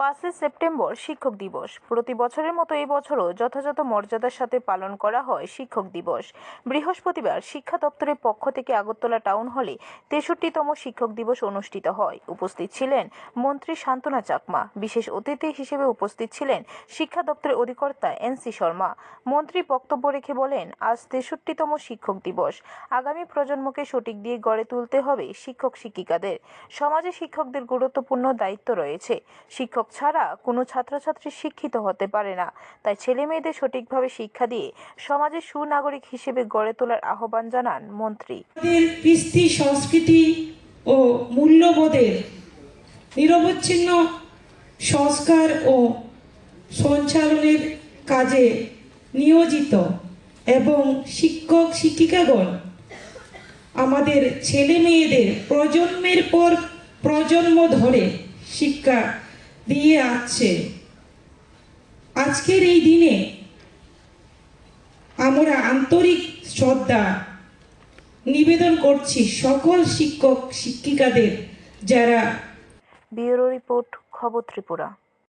পাঁচই সেপ্টেম্বর শিক্ষক দিবস। প্রতি বছরের মতো এই বছরও যথাযথ মর্যাদার সাথে পালন করা হয় শিক্ষক দিবস। বৃহস্পতিবার শিক্ষা দপ্তরের পক্ষ থেকে আগরতলা টাউন হলে তেষট্টিতম শিক্ষক দিবস অনুষ্ঠিত হয়। উপস্থিত ছিলেন মন্ত্রী শান্তনা চাকমা। বিশেষ অতিথি হিসেবে উপস্থিত ছিলেন শিক্ষা দপ্তরের অধিকর্তা এন সি শর্মা। মন্ত্রী বক্তব্য রেখে বলেন, আজ তেষট্টিতম শিক্ষক দিবস। আগামী প্রজন্মকে সঠিক দিয়ে গড়ে তুলতে হবে শিক্ষক শিক্ষিকাদের। সমাজে শিক্ষকদের গুরুত্বপূর্ণ দায়িত্ব রয়েছে। শিক্ষক ছাড়া কোনো ছাত্রছাত্রী শিক্ষিত হতে পারে না। তাই ছেলে মেয়েদের সঠিকভাবে শিক্ষা দিয়ে সমাজের সুনাগরিক হিসেবে গড়ে তোলার আহ্বান জানান মন্ত্রী। কৃষ্টি সংস্কৃতি ও মূল্যবোধের নিরবচ্ছিন্ন সংস্কার ও সঞ্চালনের কাজে নিয়োজিত এবং শিক্ষক, শিক্ষিকাগণ আমাদের ছেলে মেয়েদের প্রজন্মের পর প্রজন্ম ধরে শিক্ষা দিয়ে আসছে। আজকের এই দিনে আমরা আন্তরিক শ্রদ্ধা নিবেদন করছি সকল শিক্ষক, শিক্ষিকাদের যারা ব্যুরো রিপোর্ট, খবর ত্রিপুরা।